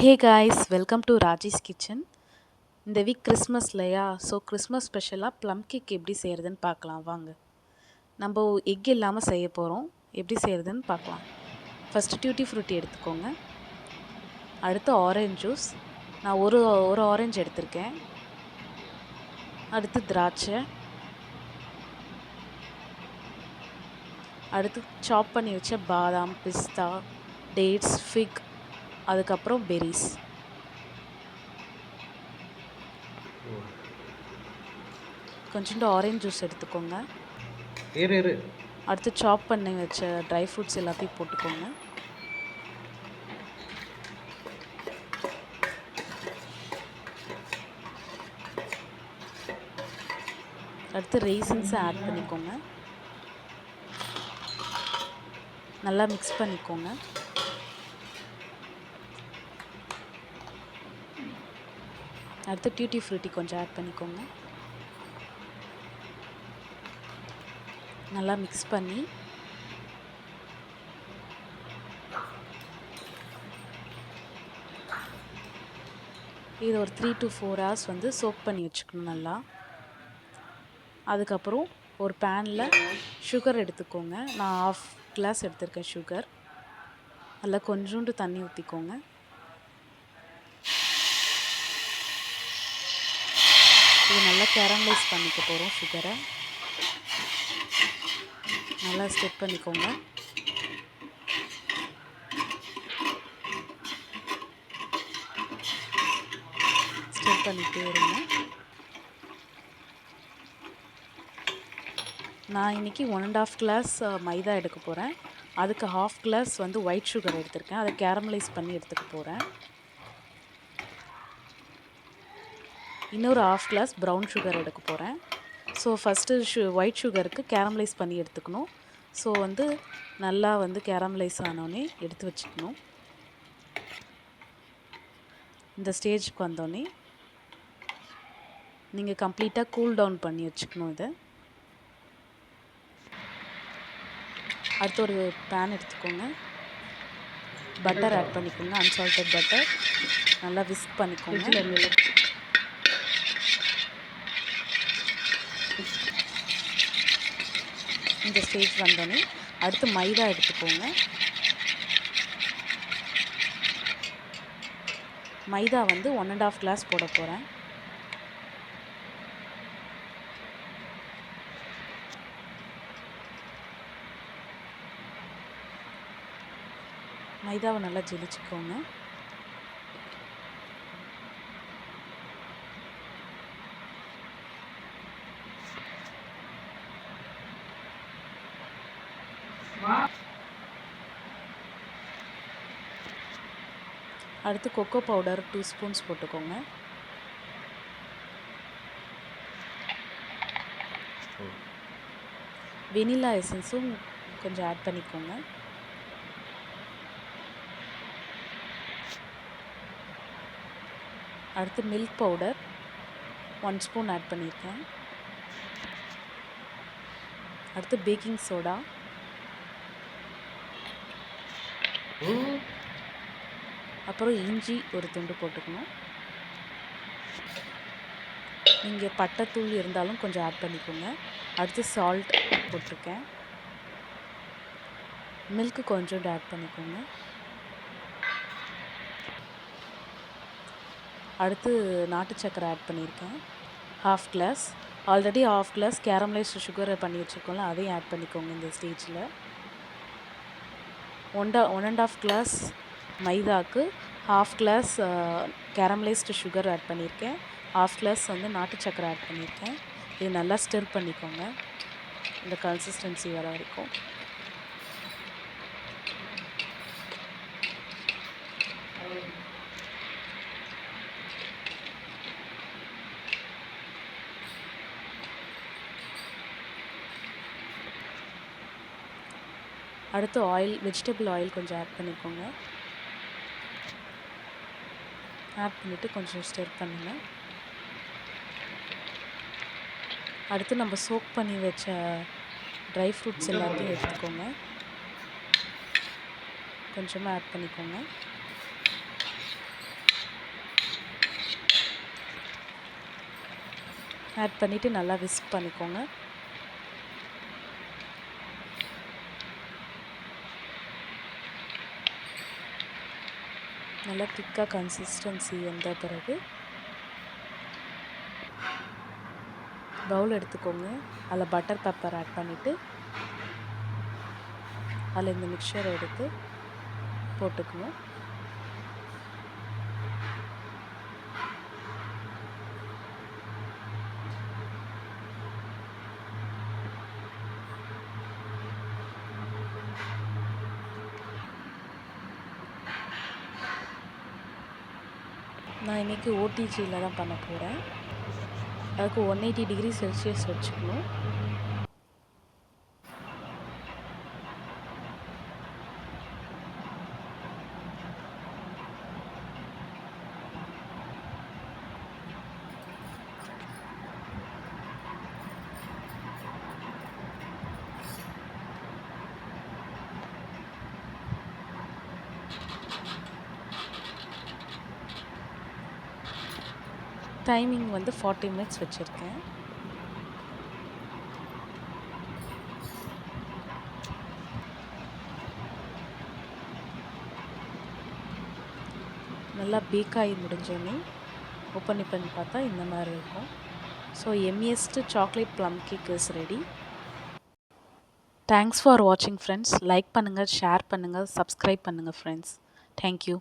Hey guys welcome to Rajesh kitchen இந்த week Christmas இல்லையா? So Christmas ஸ்பெஷலாக plum cake எப்படி செய்கிறதுன்னு பார்க்கலாம். வாங்க. நம்ம எக் இல்லாமல் செய்ய போகிறோம் எப்படி செய்கிறதுன்னு பார்க்கலாம். ஃபஸ்ட்டு டியூட்டி ஃப்ரூட்டி எடுத்துக்கோங்க. அடுத்து ஆரஞ்ச் ஜூஸ் நான் ஒரு ஒரு ஆரஞ்சு எடுத்திருக்கேன். அடுத்து திராட்சை. அடுத்து சாப் பண்ணி வச்ச பாதாம் பிஸ்தா டேட்ஸ் ஃபிக் அதுக்கப்புறம் பெரிஸ் கொஞ்சோண்டு ஆரஞ்ச் ஜூஸ் எடுத்துக்கோங்க. அடுத்து சாப் பண்ணி வச்ச ட்ரை ஃப்ரூட்ஸ் எல்லாத்தையும் போட்டுக்கோங்க. அடுத்து ரெய்சின்ஸை ஆட் பண்ணிக்கோங்க. நல்லா மிக்ஸ் பண்ணிக்கோங்க. அடுத்து டியூட்டி ஃப்ரூட்டி கொஞ்சம் ஆட் பண்ணிக்கோங்க. நல்லா மிக்ஸ் பண்ணி. இது ஒரு த்ரீ டு ஃபோர் ஹவர்ஸ் வந்து சோக் பண்ணி வச்சுக்கணும் நல்லா. அதுக்கப்புறம் ஒரு பேனில் சுகர் எடுத்துக்கோங்க. நான் ஆஃப் கிளாஸ் எடுத்திருக்கேன் சுகர் அதில் கொஞ்சோண்டு தண்ணி ஊற்றிக்கோங்க இது நல்லா கேரமலைஸ் பண்ணிக்க போகிறோம் சுகரை நல்லா ஸ்டெப் பண்ணிக்கோங்க. ஸ்டெப் பண்ணிகிட்டே இருங்க. நான் இன்றைக்கி one and half glass maida எடுக்க போகிறேன் அதுக்கு ஹாஃப் கிளாஸ் வந்து ஒயிட் சுகர் எடுத்திருக்கேன். அதை கேரமலைஸ் பண்ணி எடுத்துக்க போகிறேன் இன்னொரு ஆஃப் கிளாஸ் ப்ரௌன் சுகர் எடுக்க போகிறேன் ஸோ ஃபஸ்ட்டு ஷு ஒயிட் சுகருக்கு கேரமலைஸ் பண்ணி எடுத்துக்கணும். ஸோ வந்து நல்லா வந்து கேரமலைஸ் ஆனோடனே எடுத்து வச்சுக்கணும். இந்த ஸ்டேஜுக்கு வந்தோடனே நீங்கள் கம்ப்ளீட்டாக கூல் டவுன் பண்ணி வச்சுக்கணும் இதை. அடுத்து ஒரு பேன் எடுத்துக்கோங்க. பட்டர் ஆட் பண்ணிக்கோங்க அன்சால்டட் பட்டர் நல்லா விஸ்க் பண்ணிக்கோங்க இந்த ஸ்டேஜ் வந்தோடனே அடுத்து மைதா எடுத்துக்கோங்க. மைதா வந்து ஒன் அண்ட் ஆஃப் கிளாஸ் போட போகிறேன் மைதாவை நல்லா ஜெலிச்சுக்கோங்க. அடுத்து கொக்கோ பவுடர் டூ ஸ்பூன்ஸ் போட்டுக்கோங்க. வெனிலா எசன்ஸும் கொஞ்சம் ஆட் பண்ணிக்கோங்க. அடுத்து milk powder one spoon add பண்ணியிருக்கேன் அடுத்து பேக்கிங் சோடா அப்புறம் இஞ்சி ஒரு துண்டு போட்டுக்கணும். நீங்கள் பட்டைத்தூள் இருந்தாலும் கொஞ்சம் ஆட் பண்ணிக்கோங்க. அடுத்து சால்ட் போட்டிருக்கேன். மில்க்கு கொஞ்சோண்டு ஆட் பண்ணிக்கோங்க. அடுத்து நாட்டு சக்கரை ஆட் பண்ணியிருக்கேன். Half glass already half glass caramelised சுகரை பண்ணி வச்சுருக்கோம்ல அதையும் ஆட் பண்ணிக்கோங்க இந்த ஸ்டேஜில் one one and half glass மைதாக்கு half glass caramelised sugar add பண்ணியிருக்கேன். ஹாஃப் கிளாஸ் வந்து நாட்டு சக்கரை ஆட் பண்ணியிருக்கேன். இது நல்லா ஸ்டிர் பண்ணிக்கோங்க. இந்த கன்சிஸ்டன்சி வர வரைக்கும். அடுத்து ஆயில் வெஜிடபிள் ஆயில் கொஞ்சம் ஆட் பண்ணிக்கோங்க. ஆட் பண்ணிவிட்டு கொஞ்சம் ஸ்டர் பண்ணுங்கள் அடுத்து நம்ம சோக் பண்ணி வச்ச ட்ரை ஃப்ரூட்ஸ் எல்லாத்தையும் எடுத்துக்கோங்க. கொஞ்சமாக ஆட் பண்ணிக்கோங்க. ஆட் பண்ணிவிட்டு நல்லா விஸ்க் பண்ணிக்கோங்க. நல்லா திக்காக கன்சிஸ்டன்சி வந்த பிறகு பவுல் எடுத்துக்கோங்க. அதில் பட்டர் பெப்பர் ஆட் பண்ணிவிட்டு அதில் இந்த மிக்சரை எடுத்து போட்டுக்கணும். நான் இன்றைக்கி ஓடிஜியில் தான் பண்ண போகிறேன் அதுக்கு ஒன் எயிட்டி டிகிரி செல்சியஸ் வச்சுக்கணும். டைமிங் வந்து ஃபார்ட்டி மினிட்ஸ் வச்சுருக்கேன். நல்லா பேக் ஆகி முடிஞ்சோடனே ஓப்பன் பண்ணி பார்த்தா இந்த மாதிரி இருக்கும். So moist chocolate plum cake is ready thanks for வாட்சிங் ஃப்ரெண்ட்ஸ் லைக் பண்ணுங்கள் ஷேர் பண்ணுங்கள் சப்ஸ்கிரைப் பண்ணுங்கள் ஃப்ரெண்ட்ஸ் தேங்க்யூ